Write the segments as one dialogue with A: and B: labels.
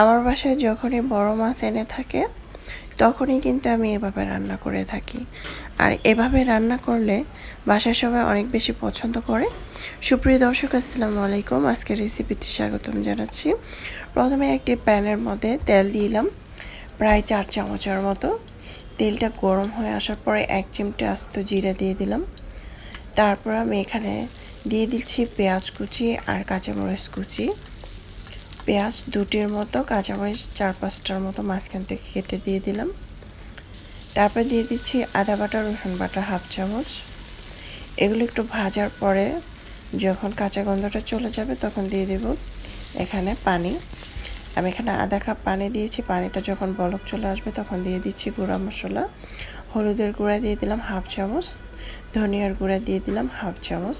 A: আমার বাসায় যখনই বড় মাছ এনে থাকে, তখনই কিন্তু আমি এভাবে রান্না করে থাকি। আর এভাবে রান্না করলে বাসায় সবাই অনেক বেশি পছন্দ করে। সুপ্রিয় দর্শক, আসসালামু আলাইকুম। আজকের রেসিপিতে স্বাগতম জানাচ্ছি। প্রথমে একটি প্যানের মধ্যে তেল দিলাম, প্রায় চার চামচের মতো। তেলটা গরম হয়ে আসার পরে এক চিমটে আস্ত জিরা দিয়ে দিলাম। তারপর আমি এখানে দিয়ে দিচ্ছি পেঁয়াজ কুচি আর কাঁচামরিচ কুচি। পেঁয়াজ দুটির মতো, কাঁচামরিচ চার পাঁচটার মতো মাঝখান থেকে কেটে দিয়ে দিলাম। তারপর দিয়ে দিচ্ছি আদা বাটা, রসুন বাটা হাফ চামচ। এগুলো একটু ভাজার পরে যখন কাঁচা গন্ধটা চলে যাবে তখন দিয়ে দেব এখানে পানি। আমি এখানে আধা কাপ পানি দিয়েছি, পানিটা যখন বলক চলে আসবে তখন দিয়ে দিচ্ছি গুঁড়া মশলা। হলুদের গুঁড়া দিয়ে দিলাম হাফ চামচ, ধনিয়ার গুঁড়া দিয়ে দিলাম হাফ চামচ,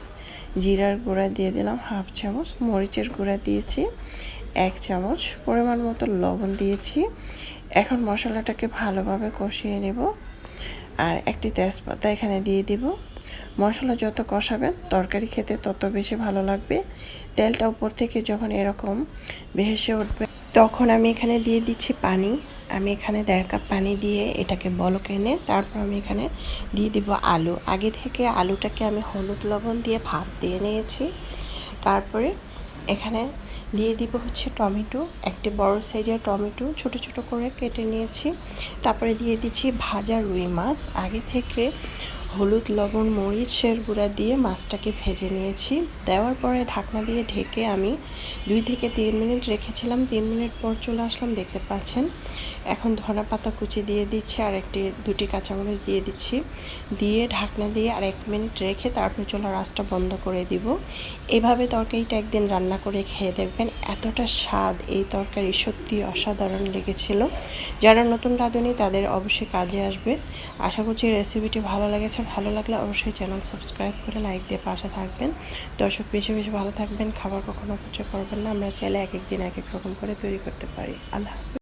A: জিরার গুঁড়া দিয়ে দিলাম হাফ চামচ, মরিচের গুঁড়া দিয়েছি এক চামচ, পরিমাণ মতো লবণ দিয়েছি। এখন মশলাটাকে ভালোভাবে কষিয়ে নেব আর একটি তেজপাতা এখানে দিয়ে দিব। মশলা যত কষাবেন, তরকারি খেতে তত বেশি ভালো লাগবে। তেলটা উপর থেকে যখন এরকম ভেসে উঠবে, তখন আমি এখানে দিয়ে দিচ্ছি পানি। আমি এখানে দেড় কাপ পানি দিয়ে এটাকে বলকে এনে তারপর আমি এখানে দিয়ে দিব আলু। আগে থেকে আলুটাকে আমি হলুদ লবণ দিয়ে ভাপ দিয়ে নিয়েছি। তারপরে এখানে দিয়ে দিব হচ্ছে টমেটো। একটি বড় সাইজের টমেটো ছোট ছোট করে কেটে নিয়েছি। তারপরে দিয়ে দিচ্ছি ভাজা রুই মাছ। আগে থেকে হলুদ, লবণ মরিচের গুঁড়া দিয়ে মাছটাকে ভেজে নিয়েছি। দেওয়ার পরে ঢাকনা দিয়ে ঢেকে আমি দুই থেকে তিন মিনিট রেখেছিলাম। তিন মিনিট পর চলে আসলাম, দেখতে পাচ্ছেন। এখন ধনা পাতা কুচি দিয়ে দিচ্ছি আর একটি, দুটি কাঁচামরিচ দিয়ে দিচ্ছি। দিয়ে ঢাকনা দিয়ে আর এক মিনিট রেখে তারপর চলো রাসটা বন্ধ করে দিব। এভাবে তরকারিটা একদিন রান্না করে খেয়ে দেখবেন এতটা স্বাদ, এই তরকারি সত্যি অসাধারণ লেগেছিল। যারা নতুন রাঁধুনি তাদের অবশ্যই কাজে আসবে। আশা করছি রেসিপিটি ভালো লেগেছে। ভালো লাগলে অবশ্যই চ্যানেল সাবস্ক্রাইব করে লাইক দিয়ে পাশে থাকবেন। দর্শক বেশি বেশি ভালো থাকবেন, খাবার কখনো অপচয় করবেন না। আমরা চাইলে এক এক দিন এক এক রকম করে তৈরি করতে পারি। আল্লাহ।